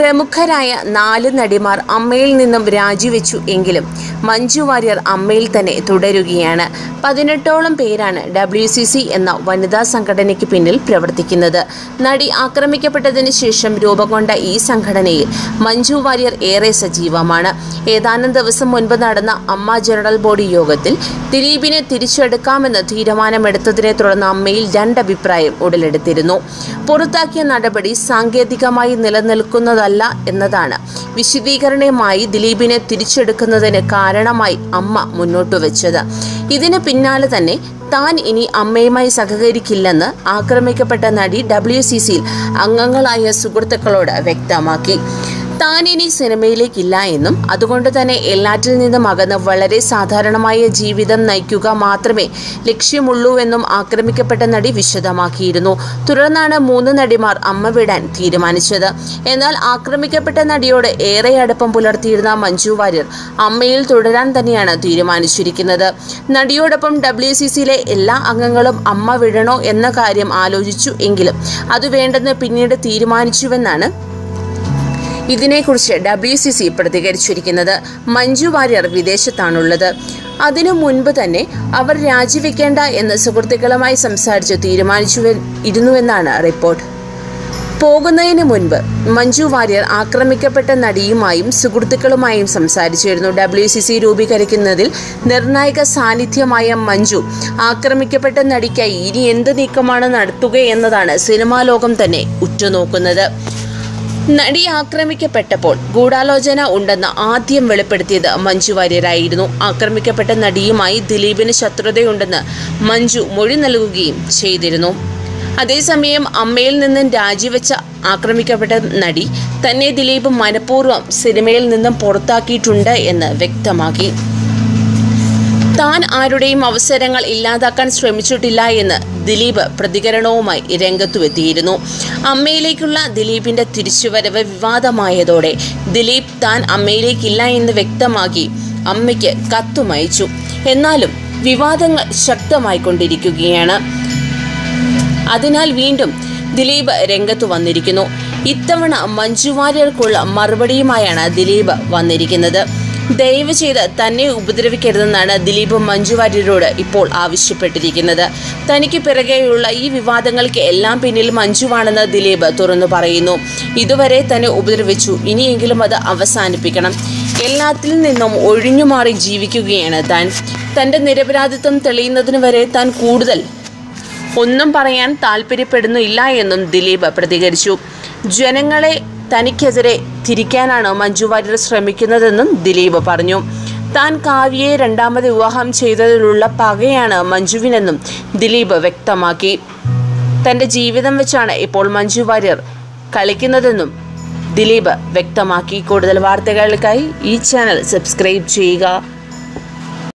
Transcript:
പ്രമുഖരായ നാല് നടിമാർ അമ്മയിൽ നിന്നും രാജിവെച്ചു എങ്കിലും മഞ്ജു വാര്യർ അമ്മയിൽ തന്നെ തുടരുകയാണ്. പതിനെട്ടോളം പേരാണ് ഡബ്ല്യു സി സി എന്ന വനിതാ സംഘടനയ്ക്ക് പിന്നിൽ പ്രവർത്തിക്കുന്നത്. നടി ആക്രമിക്കപ്പെട്ടതിന് ശേഷം രൂപം കൊണ്ട ഈ സംഘടനയിൽ മഞ്ജു വാര്യർ ഏറെ സജീവമാണ്. ഏതാനും ദിവസം മുൻപ് നടന്ന അമ്മ ജനറൽ ബോഡി യോഗത്തിൽ ദിലീപിനെ തിരിച്ചെടുക്കാമെന്ന് തീരുമാനമെടുത്തതിനെ തുടർന്ന് അമ്മയിൽ രണ്ടഭിപ്രായം ഉടലെടുത്തിരുന്നു. പുറത്താക്കിയ നടപടി സാങ്കേതികമായി നിലനിൽക്കുന്നതല്ല എന്നതാണ് വിശദീകരണമായി ദിലീപിനെ തിരിച്ചെടുക്കുന്നതിന് കാരണമായി അമ്മ മുന്നോട്ട് വെച്ചത്. ഇതിന് പിന്നാലെ തന്നെ താൻ ഇനി അമ്മയുമായി സഹകരിക്കില്ലെന്ന് ആക്രമിക്കപ്പെട്ട നടി ഡബ്ല്യു സി സിയിൽ അംഗങ്ങളായ സുഹൃത്തുക്കളോട് വ്യക്തമാക്കി. താൻ ഇനി സിനിമയിലേക്കില്ല എന്നും അതുകൊണ്ട് തന്നെ എല്ലാറ്റിൽ നിന്നും അകന്ന് വളരെ സാധാരണമായ ജീവിതം നയിക്കുക മാത്രമേ ലക്ഷ്യമുള്ളൂവെന്നും ആക്രമിക്കപ്പെട്ട നടി വിശദമാക്കിയിരുന്നു. തുടർന്നാണ് മൂന്ന് നടിമാർ അമ്മ വിടാൻ തീരുമാനിച്ചത്. എന്നാൽ ആക്രമിക്കപ്പെട്ട നടിയോട് ഏറെ അടുപ്പം പുലർത്തിയിരുന്ന മഞ്ജു വാര്യർ അമ്മയിൽ തുടരാൻ തന്നെയാണ് തീരുമാനിച്ചിരിക്കുന്നത്. നടിയോടൊപ്പം ഡബ്ല്യു സി സിയിലെ എല്ലാ അംഗങ്ങളും അമ്മ വിടണോ എന്ന കാര്യം ആലോചിച്ചു എങ്കിലും അത് വേണ്ടെന്ന് പിന്നീട് തീരുമാനിച്ചുവെന്നാണ് ഇതിനെക്കുറിച്ച് ഡബ്ല്യു സി സി പ്രതികരിച്ചിരിക്കുന്നത് മഞ്ജു വാര്യർ വിദേശത്താണുള്ളത്. അതിനു മുൻപ് തന്നെ അവർ രാജിവെക്കേണ്ട എന്ന് സുഹൃത്തുക്കളുമായി സംസാരിച്ച് തീരുമാനിച്ചു ഇരുന്നുവെന്നാണ് റിപ്പോർട്ട്. പോകുന്നതിന് മുൻപ് മഞ്ജു വാര്യർ ആക്രമിക്കപ്പെട്ട നടിയുമായും സുഹൃത്തുക്കളുമായും സംസാരിച്ചിരുന്നു. ഡബ്ല്യു സി സി രൂപീകരിക്കുന്നതിൽ നിർണായക സാന്നിധ്യമായ മഞ്ജു ആക്രമിക്കപ്പെട്ട നടിക്കായി ഇനി എന്ത് നീക്കമാണ് നടത്തുക എന്നതാണ് സിനിമാ ലോകം തന്നെ ഉറ്റുനോക്കുന്നത്. നടി ആക്രമിക്കപ്പെട്ടപ്പോൾ ഗൂഢാലോചന ഉണ്ടെന്ന് ആദ്യം വെളിപ്പെടുത്തിയത് മഞ്ജു വാര്യരായിരുന്നു. ആക്രമിക്കപ്പെട്ട നടിയുമായി ദിലീപിന് ശത്രുതയുണ്ടെന്ന് മഞ്ജു മൊഴി നൽകുകയും ചെയ്തിരുന്നു. അതേസമയം അമ്മയിൽ നിന്നും രാജിവെച്ച ആക്രമിക്കപ്പെട്ട നടി തന്നെ ദിലീപ് മനഃപൂർവം സിനിമയിൽ നിന്നും പുറത്താക്കിയിട്ടുണ്ട് എന്ന് വ്യക്തമാക്കി. താൻ ആരുടെയും അവസരങ്ങൾ ഇല്ലാതാക്കാൻ ശ്രമിച്ചിട്ടില്ല എന്ന് ദിലീപ് പ്രതികരണവുമായി രംഗത്തുവെത്തിയിരുന്നു. അമ്മയിലേക്കുള്ള ദിലീപിന്റെ തിരിച്ചുവരവ് വിവാദമായതോടെ ദിലീപ് താൻ അമ്മയിലേക്കില്ല എന്ന് വ്യക്തമാക്കി അമ്മയ്ക്ക് കത്തുമയച്ചു. എന്നാലും വിവാദങ്ങൾ ശക്തമായിക്കൊണ്ടിരിക്കുകയാണ്. അതിനാൽ വീണ്ടും ദിലീപ് രംഗത്ത് വന്നിരിക്കുന്നു. ഇത്തവണ മഞ്ജു വാര്യർക്കുള്ള മറുപടിയുമായാണ് ദിലീപ് വന്നിരിക്കുന്നത്. ദയവ് ചെയ്ത് തന്നെ ഉപദ്രവിക്കരുതെന്നാണ് ദിലീപ് മഞ്ജുവാര്യരോട് ഇപ്പോൾ ആവശ്യപ്പെട്ടിരിക്കുന്നത്. തനിക്ക് പിറകെയുള്ള ഈ വിവാദങ്ങൾക്ക് എല്ലാം പിന്നിൽ മഞ്ജുവാണെന്ന് ദിലീപ് തുറന്നു പറയുന്നു. ഇതുവരെ തന്നെ ഉപദ്രവിച്ചു. ഇനിയെങ്കിലും അത് അവസാനിപ്പിക്കണം. എല്ലാത്തിൽ നിന്നും ഒഴിഞ്ഞുമാറി ജീവിക്കുകയാണ് താൻ. തന്റെ നിരപരാധിത്വം തെളിയുന്നതിന് വരെ താൻ കൂടുതൽ ഒന്നും പറയാൻ താല്പര്യപ്പെടുന്നില്ല എന്നും ദിലീപ് പ്രതികരിച്ചു. ജനങ്ങളെ തനിക്കെതിരെ തിരിക്കാനാണ് മഞ്ജു വാര്യർ ശ്രമിക്കുന്നതെന്നും ദിലീപ് പറഞ്ഞു. താൻ കാവ്യയെ രണ്ടാമത് വിവാഹം ചെയ്തതിലുള്ള പകയാണ് മഞ്ജുവിനെന്നും ദിലീപ് വ്യക്തമാക്കി. തന്റെ ജീവിതം വെച്ചാണ് ഇപ്പോൾ മഞ്ജു വാര്യർ കളിക്കുന്നതെന്നും ദിലീപ് വ്യക്തമാക്കി. കൂടുതൽ വാർത്തകൾക്കായി ഈ ചാനൽ സബ്സ്ക്രൈബ് ചെയ്യുക.